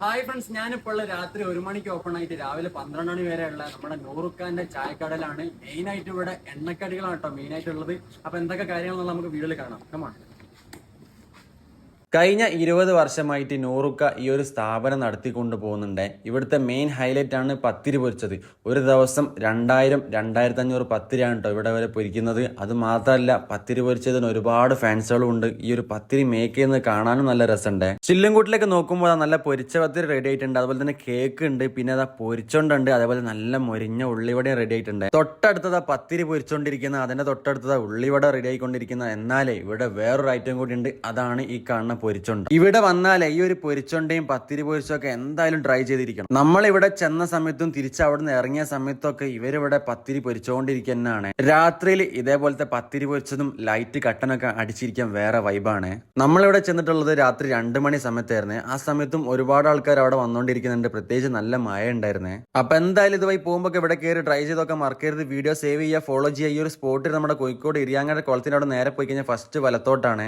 Hi friends ഞാനിപ്പോൾ ഉള്ള രാത്രി ഒരു മണിക്ക് ഓപ്പൺ ആയിട്ട് രാവിലെ പന്ത്രണ്ട് മണി വരെ ഉള്ള നമ്മുടെ നൂറുക്കാന്റെ ചായക്കടലാണ് മെയിൻ ആയിട്ട് ഇവിടെ എണ്ണക്കടികളാണ് കേട്ടോ മെയിൻ ആയിട്ടുള്ളത്. അപ്പൊ എന്തൊക്കെ കാര്യങ്ങളെന്നുള്ള നമുക്ക് വീഡിയോയിൽ കാണാം. കമാ കഴിഞ്ഞ ഇരുപത് വർഷമായിട്ട് നൂറുക്ക ഈ ഒരു സ്ഥാപനം നടത്തിക്കൊണ്ട് പോകുന്നുണ്ട്. ഇവിടുത്തെ മെയിൻ ഹൈലൈറ്റ് ആണ് പത്തിരി പൊരിച്ചത്. ഒരു ദിവസം രണ്ടായിരം രണ്ടായിരത്തി അഞ്ഞൂറ് പത്തിരിയാണ് കേട്ടോ ഇവിടെ വരെ പൊരിക്കുന്നത്. അത് മാത്രമല്ല പത്തിരി പൊരിച്ചതിന് ഒരുപാട് ഫാൻസുകളും ഉണ്ട്. ഈ ഒരു പത്തിരി മേക്ക് ചെയ്യുന്നത് കാണാനും നല്ല രസമുണ്ട്. ചില്ലുംകൂട്ടിലേക്ക് നോക്കുമ്പോൾ നല്ല പൊരിച്ച പത്തിരി റെഡി ആയിട്ടുണ്ട്. അതുപോലെ തന്നെ കേക്ക് ഉണ്ട്. പിന്നെ അതാ പൊരിച്ചോണ്ടുണ്ട്. അതേപോലെ നല്ല മൊരിഞ്ഞ ഉള്ളിവടയും റെഡി ആയിട്ടുണ്ട്. തൊട്ടടുത്തതാ പത്തിരി പൊരിച്ചോണ്ടിരിക്കുന്ന അതിന്റെ തൊട്ടടുത്തതാ ഉള്ളിവട റെഡി ആയിക്കൊണ്ടിരിക്കുന്ന എന്നാലേ ഇവിടെ വേറൊരു ഐറ്റം കൂടി ഉണ്ട്. അതാണ് ഈ കാണുന്ന പൊരിച്ചോണ്ട്. ഇവിടെ വന്നാൽ ഈ ഒരു പൊരിച്ചുണ്ടയും പത്തിരി പൊരിച്ചൊക്കെ എന്തായാലും ട്രൈ ചെയ്തിരിക്കണം. നമ്മൾ ഇവിടെ ചെന്ന സമയത്തും തിരിച്ച് അവിടെ നിന്ന് ഇറങ്ങിയ സമയത്തൊക്കെ ഇവരിവിടെ പത്തിരി പൊരിച്ചുകൊണ്ടിരിക്കുന്നതാണ് രാത്രിയിൽ ഇതേപോലത്തെ പത്തിരി പൊരിച്ചതും ലൈറ്റ് കട്ടനൊക്കെ അടിച്ചിരിക്കാൻ വേറെ വൈബാണ് നമ്മളിവിടെ ചെന്നിട്ടുള്ളത് രാത്രി രണ്ട് മണി സമയത്തായിരുന്നു. ആ സമയത്തും ഒരുപാട് ആൾക്കാർ അവിടെ വന്നുകൊണ്ടിരിക്കുന്നുണ്ട് പ്രത്യേകിച്ച് നല്ല മഴ ഉണ്ടായിരുന്നു അപ്പൊ എന്തായാലും ഇതുമായി പോകുമ്പോൾ ഇവിടെ കയറി ട്രൈ ചെയ്തൊക്കെ മറക്കരുത്. വീഡിയോ സേവ് ചെയ്യുക ഫോളോ ചെയ്യുക. ഈ ഒരു സ്പോട്ടിൽ നമ്മുടെ കോഴിക്കോട് ഇരിയാങ്ങാട് കുളത്തിന്റെ അവിടെ നേരെ പോയി കഴിഞ്ഞാൽ ഫസ്റ്റ് വലത്തോട്ടാണ്.